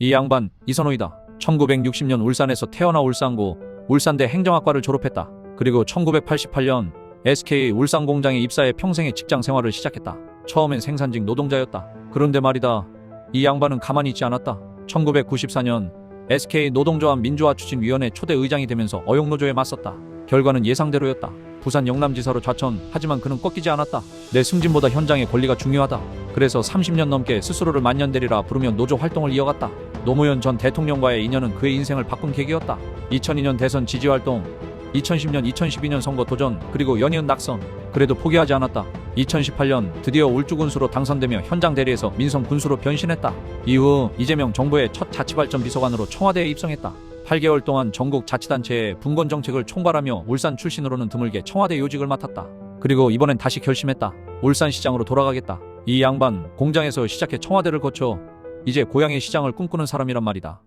이 양반 이선호이다. 1960년 울산에서 태어나 울산고 울산대 행정학과를 졸업했다. 그리고 1988년 SK 울산 공장에 입사해 평생의 직장 생활을 시작했다. 처음엔 생산직 노동자였다. 그런데 말이다. 이 양반은 가만히 있지 않았다. 1994년 SK 노동조합 민주화 추진위원회 초대 의장이 되면서 어용노조에 맞섰다. 결과는 예상대로였다. 부산 영남지사로 좌천. 하지만 그는 꺾이지 않았다. 내 승진보다 현장의 권리가 중요하다. 그래서 30년 넘게 스스로를 만년대리라 부르며 노조 활동을 이어갔다. 노무현 전 대통령과의 인연은 그의 인생을 바꾼 계기였다. 2002년 대선 지지 활동, 2010년, 2012년 선거 도전, 그리고 연이은 낙선. 그래도 포기하지 않았다. 2018년 드디어 울주 군수로 당선되며 현장 대리에서 민선 군수로 변신했다. 이후 이재명 정부의 첫 자치발전 비서관으로 청와대에 입성했다. 8개월 동안 전국 자치단체의 분권 정책을 총괄하며 울산 출신으로는 드물게 청와대 요직을 맡았다. 그리고 이번엔 다시 결심했다. 울산시장으로 돌아가겠다. 이 양반 공장에서 시작해 청와대를 거쳐 이제 고향의 시장을 꿈꾸는 사람이란 말이다.